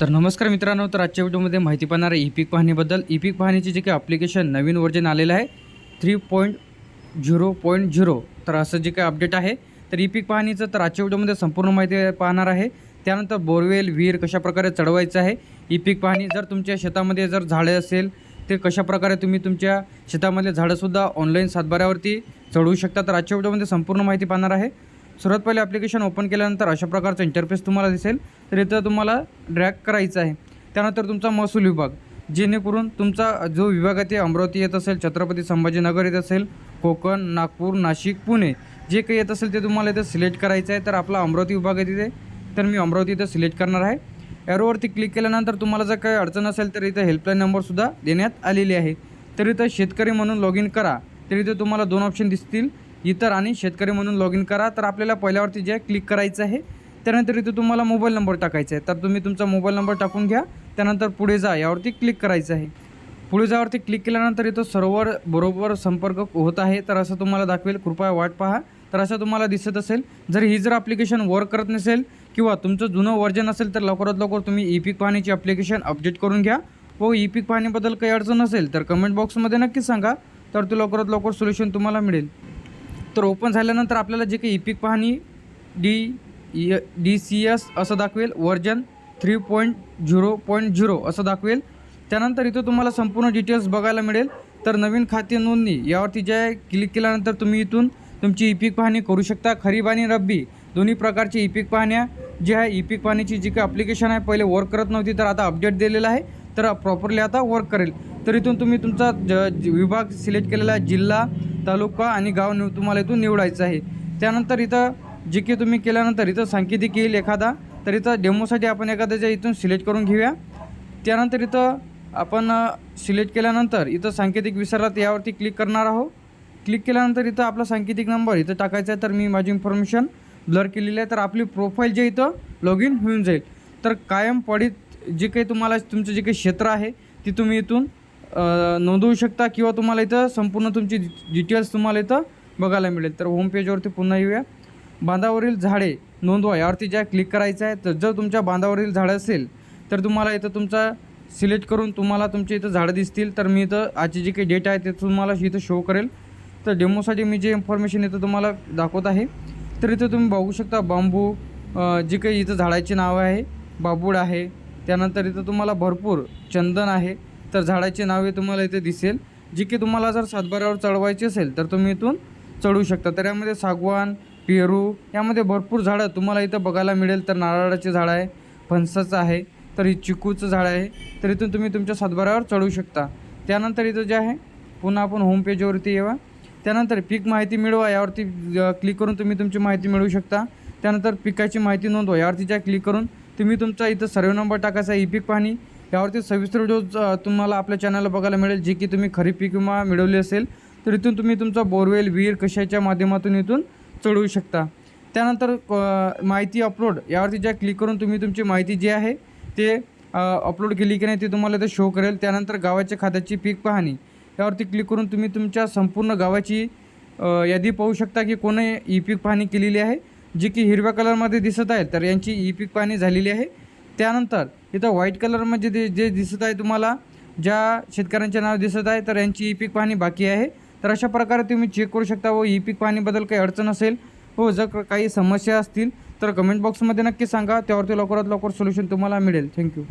तर नमस्कार मित्रांनो तर आजच्या व्हिडिओमध्ये माहिती पाहणार आहे ई पीक पाहणीबद्दल. ई पीक पाहणीचे जे काही अप्लिकेशन नवीन वर्जन आलेलं आहे three point zero point zero तर असं जे काही अपडेट आहे तर ई पीक पाहणीचं तर आजच्या व्हिडिओमध्ये संपूर्ण माहिती पाहणार आहे. त्यानंतर बोरवेल विहीर कशाप्रकारे चढवायचं आहे? ई पीक पाहणी जर तुमच्या शेतामध्ये जर झाडे असेल ते कशाप्रकारे तुम्ही तुमच्या शेतामधले झाडंसुद्धा ऑनलाईन सातबाऱ्यावरती चढवू शकता? तर आजच्या व्हिडिओमध्ये संपूर्ण माहिती पाहणार आहे. सर्वात पहिले ॲप्लिकेशन ओपन केल्यानंतर अशा प्रकारचं इंटरफेस तुम्हाला दिसेल. तर इथं तुम्हाला ड्रॅग करायचं आहे. त्यानंतर तुमचा महसूल विभाग जेणेकरून तुमचा जो विभाग आहे ते अमरावती येत असेल छत्रपती संभाजीनगर येत असेल कोकण नागपूर नाशिक पुणे जे काही येत असेल ते तुम्हाला इथं सिलेक्ट करायचं आहे. तर आपला अमरावती विभाग आहे तिथे. तर मी अमरावती इथं सिलेक्ट करणार आहे. ॲरोवरती क्लिक केल्यानंतर तुम्हाला जर काही अडचण असेल तर इथं हेल्पलाईन नंबरसुद्धा देण्यात आलेली आहे. तर इथं शेतकरी म्हणून लॉग इन करा. तर इथं तुम्हाला दोन ऑप्शन दिसतील. इतर आणि शेतकरी म्हणून लॉग इन करा. तर आपल्याला पहिल्यावरती जे क्लिक करायचं आहे त्यानंतर इथं तुम्हाला मोबाईल नंबर टाकायचा आहे. तर तुम्ही तुमचा मोबाईल नंबर टाकून घ्या. त्यानंतर पुढे जा यावरती क्लिक करायचं आहे. पुढे जावरती क्लिक केल्यानंतर इथं सर्वर बरोबर संपर्क होत आहे. तर असं तुम्हाला दाखवेल. कृपया वाट पहा. तर असं तुम्हाला दिसत असेल जर ही जर ॲप्लिकेशन वर्क करत नसेल किंवा तुमचं जुनं वर्जन असेल तर लवकरात लवकर तुम्ही ई पीक पाहण्याची ॲप्लिकेशन अपडेट करून घ्या. व ई पीक पाहण्याबद्दल काही अडचण असेल तर कमेंट बॉक्समध्ये नक्कीच सांगा. तर ते लवकरात लवकर सोल्युशन तुम्हाला मिळेल. तर ओपन झाल्यानंतर आपल्याला जे काही ई पाहणी डी डी सी एस असं दाखवेल. Version three point zero point zero असं दाखवेल. त्यानंतर इथं तुम्हाला संपूर्ण डिटेल्स बघायला मिळेल. तर नवीन खाते नोंदणी यावरती जे आहे क्लिक केल्यानंतर तुम्ही इथून तुमची ई पीक पाहणी करू शकता. खरीप आणि रब्बी दोन्ही प्रकारची ई पीक पाहण्या. जे आहे ई पीक पाहणीची जी काही अप्लिकेशन आहे पहिले वर्क करत नव्हती तर आता अपडेट दिलेलं आहे. तर प्रॉपरली आता वर्क करेल. तर इथून तुम्ही तुमचा ज- विभाग सिलेक्ट केलेला आहे. जिल्हा तालुका आणि गाव निव तुम्हाला इथून निवडायचं आहे. त्यानंतर इथं जे की तुम्ही केल्यानंतर इथं सांकेतिक येईल एखादा. तर इथं डेमोसाठी आपण एखाद्याच्या इथून सिलेक्ट करून घेऊया. त्यानंतर इथं आपण सिलेक्ट केल्यानंतर इथं सांकेतिक विसरलात यावरती क्लिक करणार आहोत. क्लिक केल्यानंतर इथं आपला सांकेतिक नंबर इथं टाकायचा आहे तर मी माझी इन्फॉर्मेशन ब्लर केलेली आहे. तर आपली प्रोफाईल जे इथं लॉग इन होऊन जाईल. तर कायम पडीत जे काही तुम्हाला तुमचं जे काही क्षेत्र आहे ती तुम्ही इथून नोंदवू शकता किंवा तुम्हाला इथं संपूर्ण तुमची डिटेल्स तुम्हाला इथं बघायला मिळेल. तर होम पेजवरती पुन्हा येऊया. बांधावरील झाडे नोंदवा. यावरती ज्या क्लिक करायचं आहे तर जर तुमच्या बांधावरील झाडं असेल तर तुम्हाला इथं तुमचा सिलेक्ट करून तुम्हाला तुमचे इथं झाडं दिसतील. तर मी इथं आजची जी काही डेट आहे ते तुम्हाला इथं शो करेल. तर डेमोसाठी मी जे इन्फॉर्मेशन इथं तुम्हाला दाखवत आहे तर इथं तुम्ही बघू शकता बांबू जी काही इथं झाडाची नावं आहे बाबूड आहे. त्यानंतर इथं तुम्हाला भरपूर चंदन आहे. तर झाडाची नावे तुम्हाला इथे दिसेल जी की तुम्हाला जर सातबाऱ्यावर चढवायची असेल तर तुम्ही इथून चढवू शकता. तर यामध्ये सागवान पेरू यामध्ये भरपूर झाडं तुम्हाला इथं बघायला मिळेल. तर नारळाचे झाड आहे फणसाचं आहे तर ही चिकूचं झाड आहे. तर इथून तुम्ही तुमच्या सातबाऱ्यावर चढवू शकता. त्यानंतर इथं जे आहे पुन्हा आपण होम पेजवरती येवा त्यानंतर पीक माहिती मिळवा यावरती क्लिक करून तुम्ही तुमची माहिती मिळवू शकता. त्यानंतर पिकाची माहिती नोंदवा यावरती ज्या क्लिक करून तुम्ही तुमचा इथं सर्व नंबर टाकायचा ई पीक पाहणी. यावरती सविस्तर व्हिडिओ तुम्हाला आपल्या चॅनलला बघायला मिळेल जे की तुम्ही खरीप पीक विमा मिळवली असेल तर इथून तुम्ही तुमचा बोरवेल विहीर कशाच्या माध्यमातून इथून चढवू शकता. त्यानंतर माहिती अपलोड यावरती ज्या क्लिक करून तुम्ही तुमची माहिती जी आहे ते अपलोड केली की नाही ते तुम्हाला ते शो करेल. त्यानंतर गावाच्या खात्याची पीक पाहणी यावरती क्लिक करून तुम्ही तुमच्या संपूर्ण गावाची यादी पाहू शकता की कोणी ई पीक पाहणी केलेली आहे जी की हिरव्या कलरमध्ये दिसत आहे तर यांची ई पीक पाहणी झालेली आहे. त्यानंतर इथं व्हाईट कलरमध्ये जे जे दिसत आहे तुम्हाला ज्या शेतकऱ्यांचे नाव दिसत आहे तर यांची ई पीक पाहणी बाकी आहे. तर अशा प्रकारे तुम्ही चेक करू शकता व ई पीक पाहणीबद्दल काही अडचण असेल हो जर काही समस्या असतील तर कमेंट बॉक्समध्ये नक्की सांगा. त्यावरती लवकरात लवकर सोल्युशन तुम्हाला मिळेल. थँक्यू